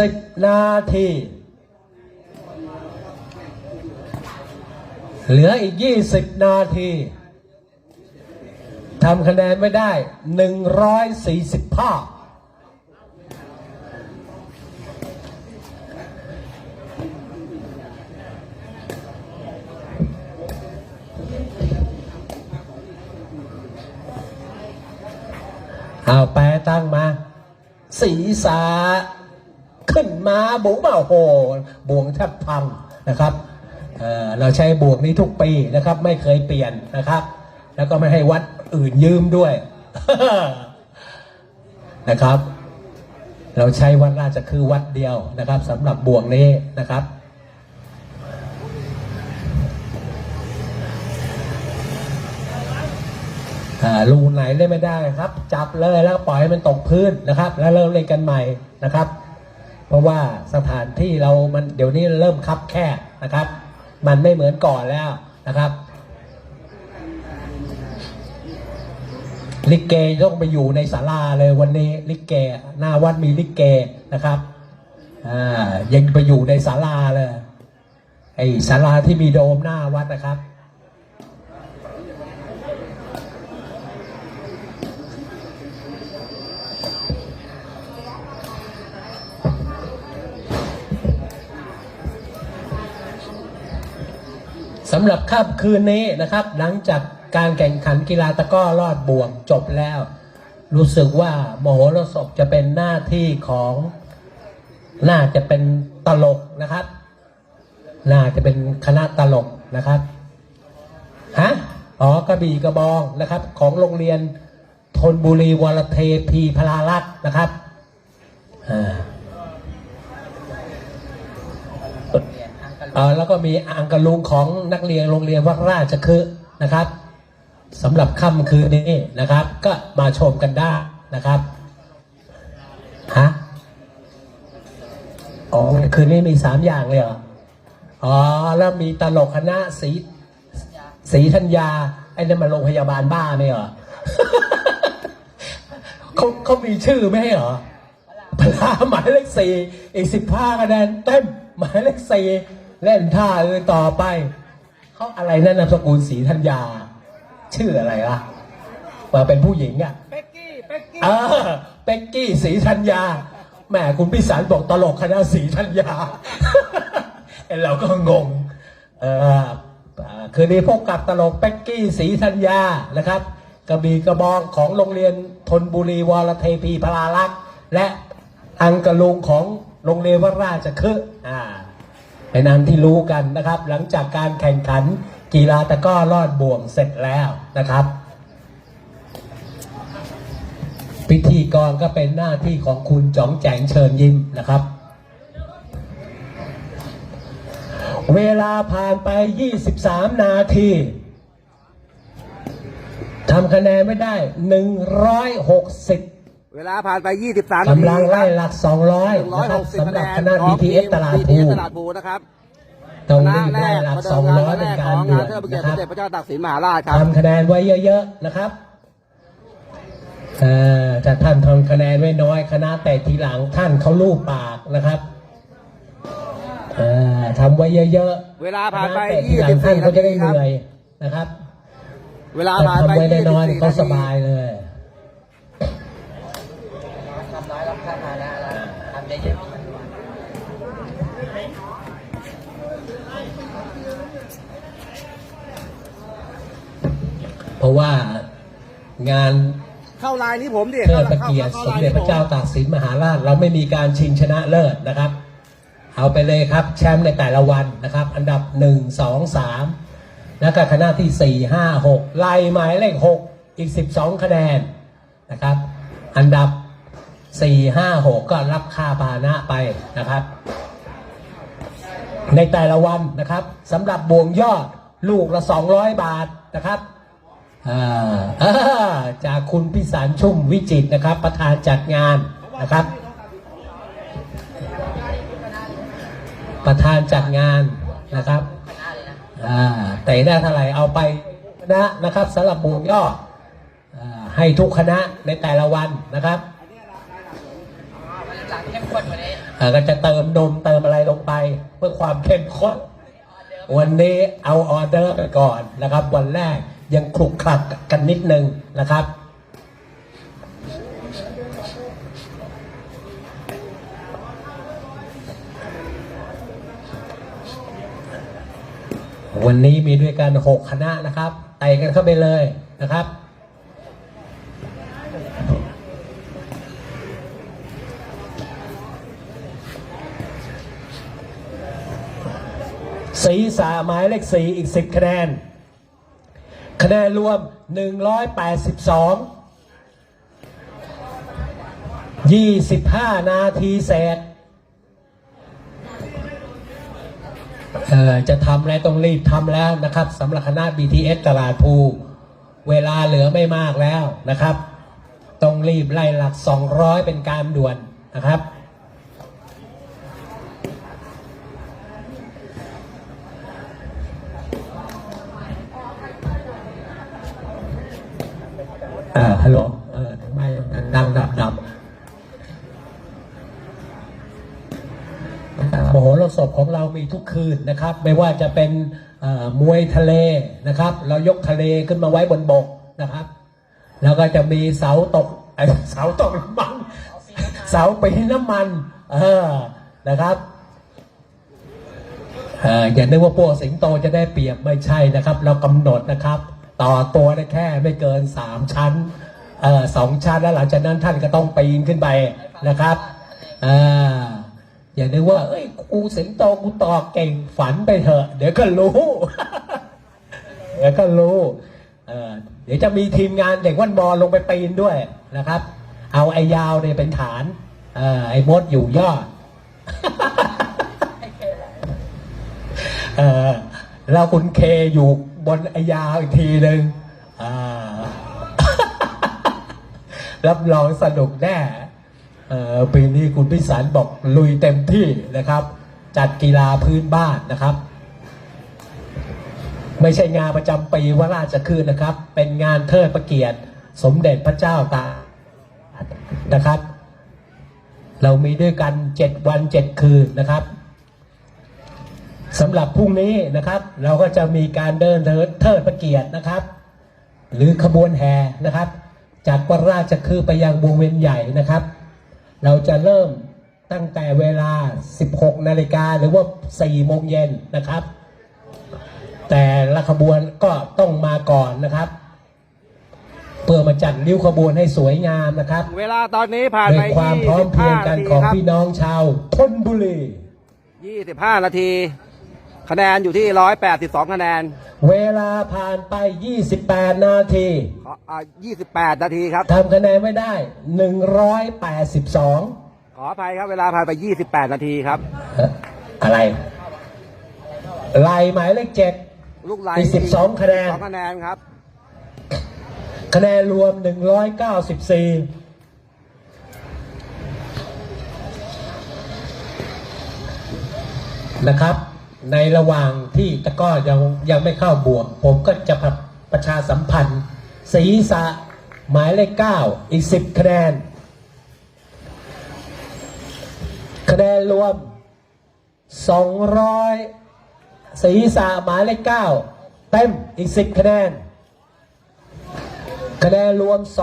สิบนาที เหลืออีกยี่สิบนาทีทำคะแนนไม่ได้หนึ่งร้อยสี่สิบภาเอาแปตั้งมาศีรษะ ขึ้นมาบุกเบาโหบ่วงแทบพังนะครับเอ่อเราใช้บวกนี้ทุกปีนะครับ ไม่เคยเปลี่ยนนะครับ แล้วก็ไม่ให้วัดอื่นยืมด้วยนะครับ เราใช้วัดราชคือวัดเดียวนะครับสำหรับบ่วงนี้นะครับอ่ารูไหนเล่นไม่ได้ครับ จับเลยแล้วปล่อยให้มันตกพื้นนะครับ แล้วเริ่มเล่นกันใหม่นะครับ เพราะว่าสถานที่เรามันเดี๋ยวนี้เริ่มคับแคบนะครับ มันไม่เหมือนก่อนแล้วนะครับลิเกต้องไปอยู่ในศาลาเลยวันนี้ลิเกหน้าวัดมีลิเกนะครับอ่ายังไปอยู่ในศาลาเลยไอ้ศาลาที่มีโดมหน้าวัดนะครับ สำหรับค่ำคืนนี้นะครับ หลังจากการแข่งขันกีฬาตะก้อลอดบ่วงจบแล้ว รู้สึกว่ามโหรสพจะเป็นหน้าที่ของ น่าจะเป็นตลกนะครับ น่าจะเป็นคณะตลกนะครับฮะอ๋อกระบี่กระบองนะครับ ของโรงเรียนธนบุรีวรเทพีพลารักษ์นะครับอ่า แล้วก็มีอังกะลุงของนักเรียนโรงเรียนวัดราชคือนะครับสำหรับค่ำคืนนี้นะครับ ก็มาชมกันได้นะครับฮะอ๋อคืนนี้มีสามอย่างเลยเหรออ๋อแล้วมีตลกคณะสีสีธัญญาไอ้นั่นมันโรงพยาบาลบ้าเนี่ยเหรอเขาเขามีชื่อไหมเหรอพลาหมายเลขสี่อีกสิบห้าคะแนนเต็มหมายเลขสี่ เล่นท่าเลยต่อไป เขาอะไรนั่นนามสกุลศรีธัญญา ชื่ออะไรล่ะมาเป็นผู้หญิงอะเป็กกี้เป็กกี้เออเป็กกี้ศรีธัญญาแหมคุณพิสารบอกตลกคณะศรีธัญญาไอ้เราก็งง เอออ่าคืนนี้พบกับตลกเป็กกี้ศรีธัญญานะครับกระบี่กระบองของโรงเรียนธนบุรีวรเทพีพลารักษ์และอังกะลุงของโรงเรียนวดราชคฤห์อ่า เป็นอันที่รู้กันนะครับ หลังจากการแข่งขันกีฬาตะก้อลอดบ่วงเสร็จแล้วนะครับ พิธีกรก็เป็นหน้าที่ของคุณจ๋องแจงเชิญยิ้มนะครับ เวลาผ่านไป 23 นาทีทำคะแนนไม่ได้ 160 เวลาผ่านไป 23 นาทีกำลังไล่หลัก 200นะครับ160สำหรับคะคแนณะนของ BTS ตลาดภู BTS ตลาดภูนะครับต้องคณะรีบแรไล่กหลักประเดิมงาน200แรเป็นกกาขรองด่งาวนนเทิดพระเกียรนะติครับสมเด็จพระเจ้าตากสินมหาราชครับทำคะแนนไว้เยอะๆนะครับเอ่อถ้าท่านทำคะแนนไว้น้อยคณะแต่ทีหลังท่านเขาลูบปากนะครับเอ่อทำไว้เยอะๆ เวลาผ่านไปคณะแต่ทีหลังท่านเขาจะได้เหนื่อยนะครับ เวลาผ่านไปทำไว้ได้น้อย24เขานาสทีบายเลย ทำร้ายรับค่ามาแล้วทำเยอะๆ เพราะ ว่างานเข้าลายนี้ผมดิเทิดพระเกียรติสมเด็จพระเจ้าตากสินมหาราช เราไม่มีการชิงชนะเลิศนะครับ เอาไปเลยครับแชมป์ในแต่ละวันนะครับ อันดับหนึ่งสองสามแล้วก็คณะที่สี่ห้าหกไล่หมายเลขหกอีกสิบสองคะแนนนะครับ อันดับสี่ห้าหกก็รับค่าพาหนะไปนะครับ ในแต่ละวันนะครับสำหรับบวงยอดลูกละ 200 บาทนะครับอ่าอ่า จากคุณพิสารชุ่มวิจิตนะครับ ประธานจัดงานนะครับ ประธานจัดงานนะครับแต่ได้เท่าไหร่เอาไปคณะนะครับสำหรับบวงยอดอ่าให้ทุกคณะในแต่ละวันนะครับมันจะเข้มข้นกว่านี้เอ่อก็จะเติมนมเติมอะไรลงไปเพื่อความเข้มข้นวันนี้เอาออเดอร์ไปก่อนนะครับวันแรก ยังคลุกคลักกันนิดนึงนะครับ วันนี้มีด้วยกันหกคณะนะครับไต่กันเข้าไปเลยนะครับสีสาหมายเลขสีอีกสิบคะแนน คะแนนรวม 182 25 นาทีเศษเอ่อจะทำอะไรต้องรีบทำแล้วนะครับสำหรับคณะ BTS ตลาดภูเวลาเหลือไม่มากแล้วนะครับ ต้องรีบไล่หลัก 200 เป็นการด่วนนะครับ ทุกคืนนะครับ ไม่ว่าจะเป็นเอ่อมวยทะเลนะครับ เรายกทะเลขึ้นมาไว้บนบกนะครับ แล้วก็จะมีเสาตกไอ้เสาตกน้ำมันเสาปีนน้ำมันเออนะครับเอ่ออย่านึกว่าพวกสิงโตจะได้เปรียบไม่ใช่นะครับ เรากำหนดนะครับ ต่อตัวได้แค่ไม่เกินสามชั้นเอ่อสองชั้นแล้วหลังจากนั้นท่านก็ต้องปีนขึ้นไปนะครับอ่า อย่านึกว่า เอ้ยกูสิงโตกูต่อเก่งฝันไปเถอะ เดี๋ยวก็รู้ เดี๋ยวก็รู้เออเดี๋ยวจะมีทีมงานเด็กวันบอลลงไปปีนด้วยนะครับ เอาไอ้ยาวเนี่ยเป็นฐานเออไอ้มดอยู่ยอดเออแล้วคุณเคอยู่บนไอยาวอีกทีหนึ่งอ่ารับรองสนุกแน่ ปีนี้คุณพิสารบอกลุยเต็มที่นะครับ จัดกีฬาพื้นบ้านนะครับ ไม่ใช่งานประจำปีวาราชคืนนะครับ เป็นงานเทิดพระเกียรติ สมเด็จพระเจ้าตากนะครับ เรามีด้วยกันเจ็ดวันเจ็ดคืนนะครับสำหรับพรุ่งนี้นะครับ เราก็จะมีการเดินเทิดเทิดพระเกียรตินะครับ หรือขบวนแห่นะครับ จากวัดราชคือไปยังวงเวียนใหญ่นะครับ เราจะเริ่มตั้งแต่เวลา 16 นาฬิกาหรือว่า 4 โมงเย็นนะครับ แต่ละขบวนก็ต้องมาก่อนนะครับ เพื่อมาจัดริ้วขบวนให้สวยงามนะครับ เวลาตอนนี้ผ่านด้ไปวยความพร้อมเพรียงกันของพี่น้องชาวทนบุรี 25 นาที คะแนนอยู่ที่ 182 คะแนน เวลาผ่านไป 28 นาทีขออ่า28 นาทีครับ ทำคะแนนไม่ได้ 182 ขออภัยครับ เวลาผ่านไป 28 นาทีครับเอ่ออะไรลายหมายเลขเจ็ด ลูกไหลอีก12คะแนน 12คะแนนครับ คะแนนรวม 194 นะครับ ในระหว่างที่ตะก้อยังยังไม่เข้าบวก ผมก็จะประประชาสัมพันธ์ศีรษะหมายเลข9อีก10คะแนน คะแนนรวม200ศีรษะหมายเลข9เต็มอีก10คะแนน คะแนนรวม214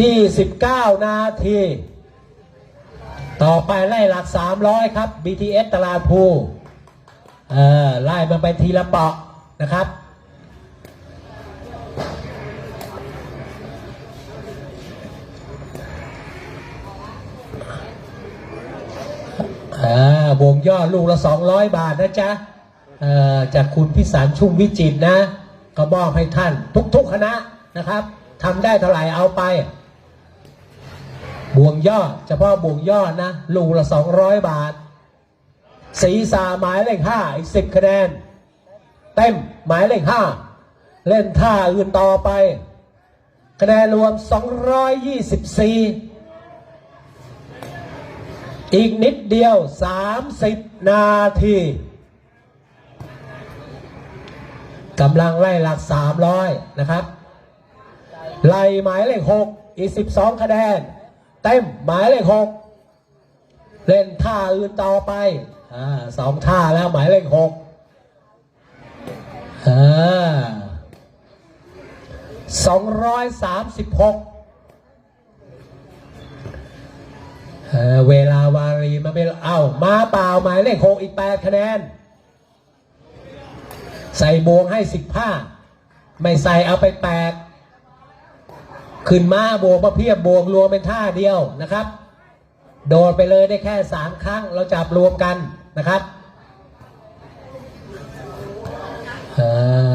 29นาที ต่อไปไล่หลัก 300 ครับ BTS ตลาดภูเออไล่มันไปทีละเปาะนะครับวงย่อลูกละ 200 บาทนะจ๊ะจากคุณพิสารชุ่มวิจิตรนะ ก็มอบให้ท่านทุกๆคณะนะครับทำได้เท่าไหร่เอาไป บวงย่อเฉพาะบวงย่อนะ ลูกละ 200 บาท สีสาหมายเลขห้าอีกสิบคะแนน เต็มหมายเลขห้าเล่นท่าอื่นต่อไป คะแนนรวม 224 อีกนิดเดียว 30 นาทีกำลังไล่หลัก 300 นะครับ ไล่หมายเลข 6 อีก 12 คะแนน เต็มหมายเลข6เล่นท่าอื่นต่อไปอ่าสองท่าแล้วหมายเลขหกอ่าสองร้อยสามสิบหกเวลาวารีมาเป็นเอ้ามาเปล่าหมายเลขหกอีกแปดคะแนน ใส่บวงให้สิบห้าไม่ใส่เอาไปแปด ขึ้นมาบวกมาเพียบบวกรวมเป็นท่าเดียวนะครับ โดดไปเลยได้แค่สามครั้งเราจับรวมกันนะครับเอ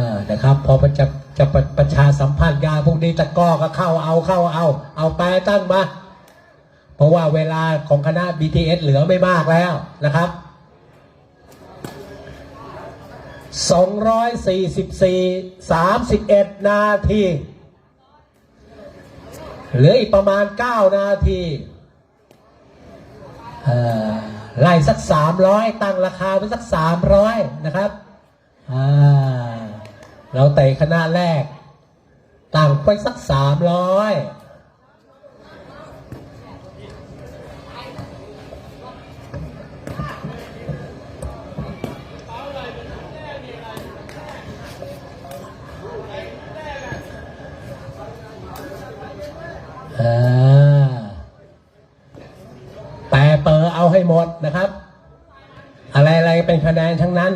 อนะครับ พอมันจะจะประประชาสัมพันธ์งานพวกนี้ตะก้อก็เข้าเอาเข้าเอา เอาไปตั้งมา เพราะว่าเวลาของคณะ BTS เหลือไม่มากแล้วนะครับ244 31 นาที เหลืออีกประมาณ 9 นาทีอ่อไล่สัก 300 ตั้งราคาไว้สัก 300 นะครับอ่าเราเตะคณะแรก ตั้งไปสัก 300 หมดนะครับ อะไรอะไรเป็นคะแนนทั้งนั้น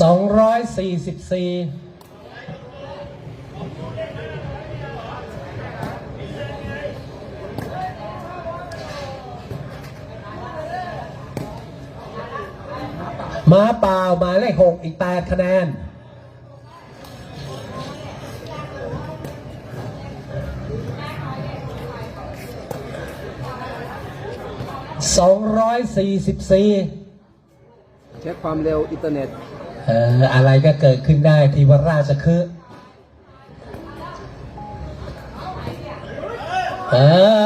สองร้อยสี่สิบสี่ มาเปล่าหมายเลขหกอีกแปดคะแนน สองร้อยสี่สิบสี่เช็คความเร็วอินเทอร์เน็ต เอ่ออะไรก็เกิดขึ้นได้ที่วัดราชคือห์เออ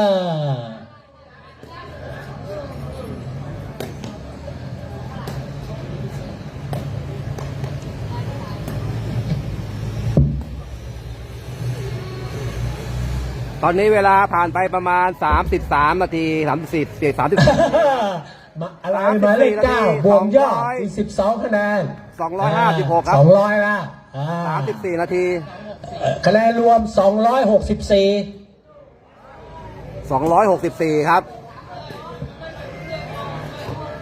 ตอนนี้เวลาผ่านไปประมาณ 33 นาที34 34 มาอะไรหมายเลขเก้าบวกยอดอีกสิบสองคะแนน256ครับ สองร้อยละอ่า34 นาทีเอ่อคะแนนรวมสองร้อยหกสิบสี่264 ครับ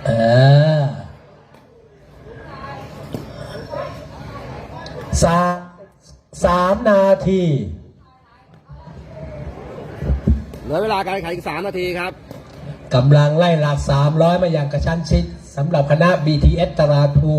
เออสามสามนาที เหลือเวลาการแข่งขันอีก 3 นาทีครับกำลังไล่หลักสามร้อยมาอย่างกระชั้นชิดสำหรับคณะ BTS ตราทู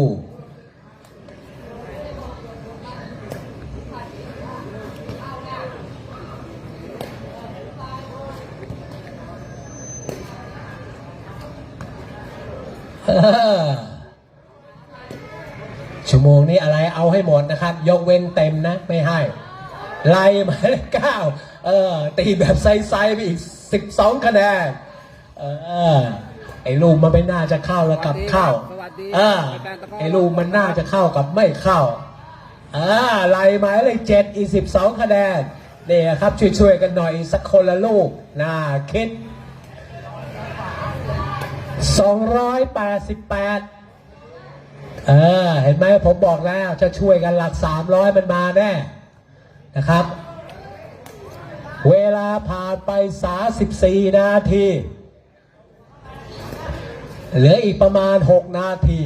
ชั่วโมงนี้อะไรเอาให้หมดนะครับ ยกเว้นเต็มนะ ไม่ให้ ไล่หมายเลขเก้าเออตีแบบไซส์ๆไปอีกสิบสองคะแนนเออไอ้ลูกมันไม่น่าจะเข้าแล้วกลับเข้าสวัสดีเออแฟนตะกร้อไอ้ลูกมันน่าจะเข้ากับไม่เข้าอ่าไล่หมายเลขเจ็ดอีกสิบสองคะแนนเนี่ยครับช่วยๆกันหน่อยสักคนละลูกน่าคิดสองร้อยแปดสิบแปดเออ เห็นไหมผมบอกแล้วจะช่วยกันหลักสามร้อยมันมาแน่ นะครับ เวลาผ่านไป 34 นาที เหลืออีกประมาณ 6 นาที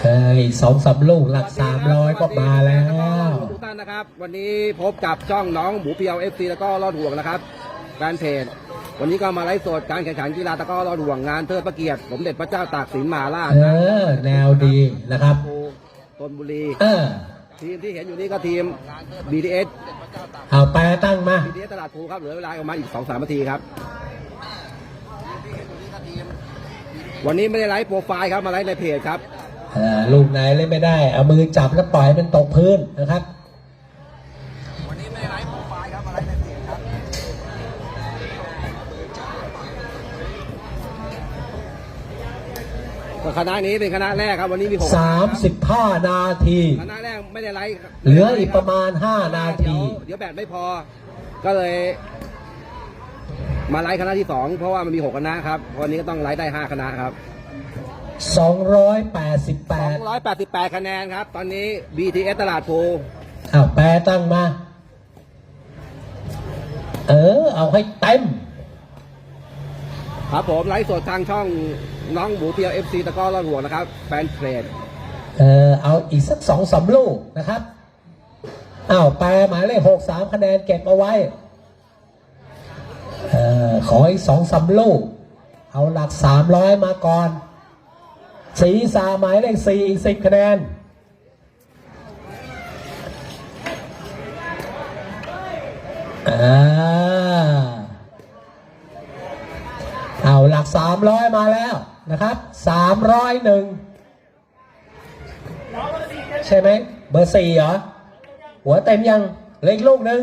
เฮ้ยสองสามลูกหลัก 300 ก็มาแล้ว ทุกท่านนะครับ วันนี้พบกับช่องน้องหมูเพียวเอฟซีแล้วก็รอดห่วงนะครับแฟนเพจ วันนี้ก็มาไลฟ์สดการแข่งขันกีฬาตะกร้อรอดห่วงงานเทิดพระเกียรติสมเด็จพระเจ้าตากสินมหาราชเออ แนวดีนะครับภูธนบุรี เออ ทีมที่เห็นอยู่นี่ก็ทีม BTS เอาแปลตั้งมา BTS ตลาดภูครับเหลือเวลาประมาณอีก2อสนาทีครับ วันนี้ไม่ได้ไลฟ์โปรไฟล์ครับมาไลฟ์ในเพจครับเออลูกไหนเล่นไม่ได้ เอามือจับแล้วปล่อยให้มันตกพื้นนะครับ คณะนี้เป็นคณะแรกครับวันนี้มีหก35นาที คณะแรกไม่ได้ไลฟ์ครับเหลืออีกประมาณ5นาที เดี๋ยวเดี๋ยวแบตไม่พอ ก็เลย มาไลฟ์คณะที่สองเพราะว่ามันมีหกคณะครับวันนี้ก็ต้องไลฟ์ได้ห้าคณะครับ288 288คะแนนครับ ตอนนี้ BTS ตลาดภูอ้าวแปลตั้งมา เออ เอาให้เต็ม ครับผมไลฟ์สดทางช่องน้องหมูเพียว FC ตะก้อรอดห่วนะครับ แฟนเพจเออเอาอีกสักสองสามลูกนะครับอ้าวแปลหมายเลขหกสามคะแนนเก็บเอาไว้เออขออีกสองสามลูก เอาหลักสามร้อยมาก่อนสีสาหมายเลขสี่อีกสิบคะแนนอ่าเอาหลัก สามร้อยมาแล้วนะครับสามร้อยหนึ่งใช่ไหมเบอร์สี่เหรอ หัวเต็มยังเล็กลูกหนึ่ง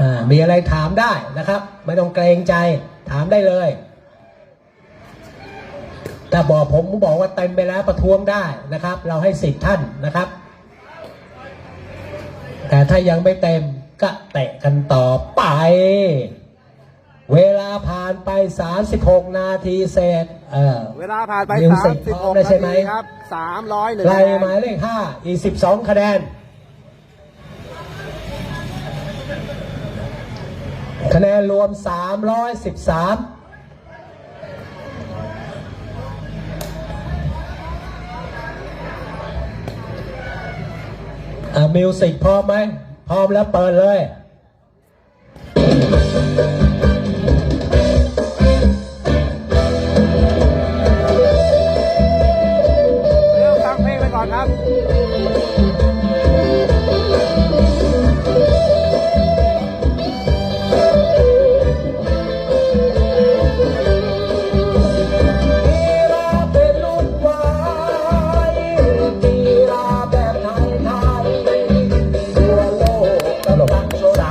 อ่ามีอะไรถามได้นะครับ ไม่ต้องเกรงใจถามได้เลยถ้าบอกผมบอกว่าเต็มไปแล้วประท้วงได้นะครับ เราให้สิทธิ์ท่านนะครับ แต่ถ้ายังไม่เต็มก็เตะกันต่อไป เวลาผ่านไป 36 นาทีเศษเออเวลาผ่านไปมิวสิกพร้อม36แล้วนาใช่ไหม ทีครับ301ไล่คะแนนหมายเลข5อีก 12 คะแนน คะแนนรวม 313 อ่ามิวสิกพร้อมไหม พร้อมแล้วเปิดเลย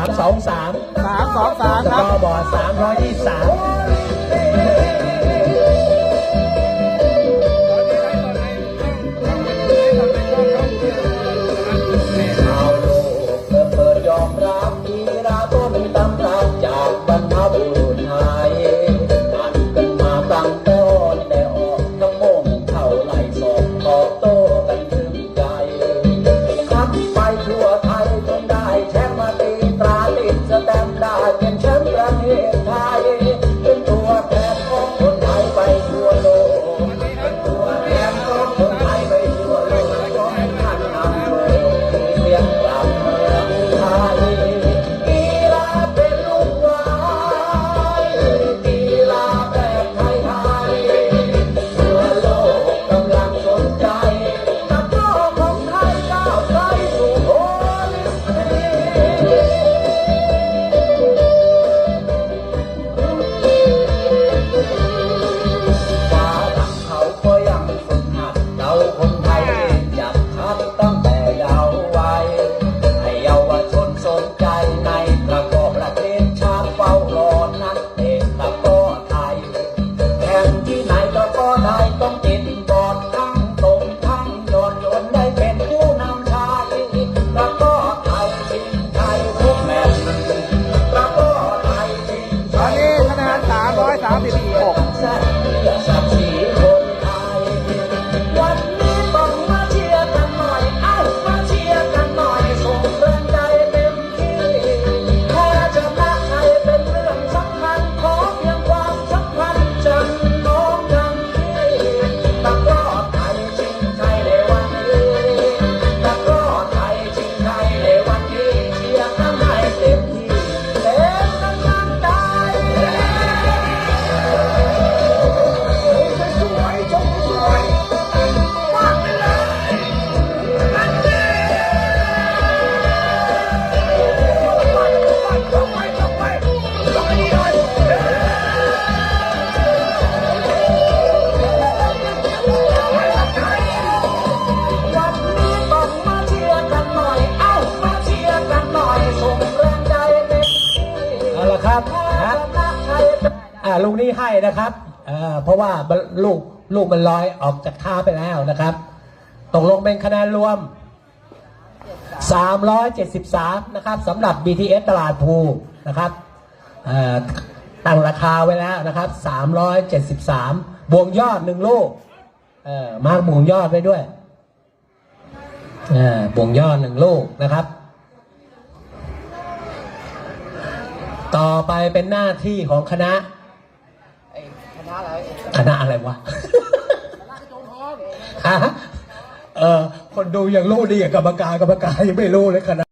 สามสองสาม3 2 3สครักบอร์บอร์ดสามร้อยยี่สาม ใจเต็มที่เอาละครับครับอ่าลุงนี้ให้นะครับเออเพราะว่าลูกลูกมันลอยออกจากท่าไปแล้วนะครับ ตกลงเป็นคะแนนรวม 373 นะครับสำหรับ BTS ตลาดภูนะครับตั้งราคาไว้แล้วนะครับ 373 บวงยอดหนึ่งลูกมาร์กบวงยอดไว้ด้วยบวงยอดหนึ่งลูกนะครับ ต่อไปเป็นหน้าที่ของคณะ ณะอะไรคณะอะไรวะฮะเออคนดูยังรู้ดีกับกรรมการกรรมการยังไม่รู้เลยคณะ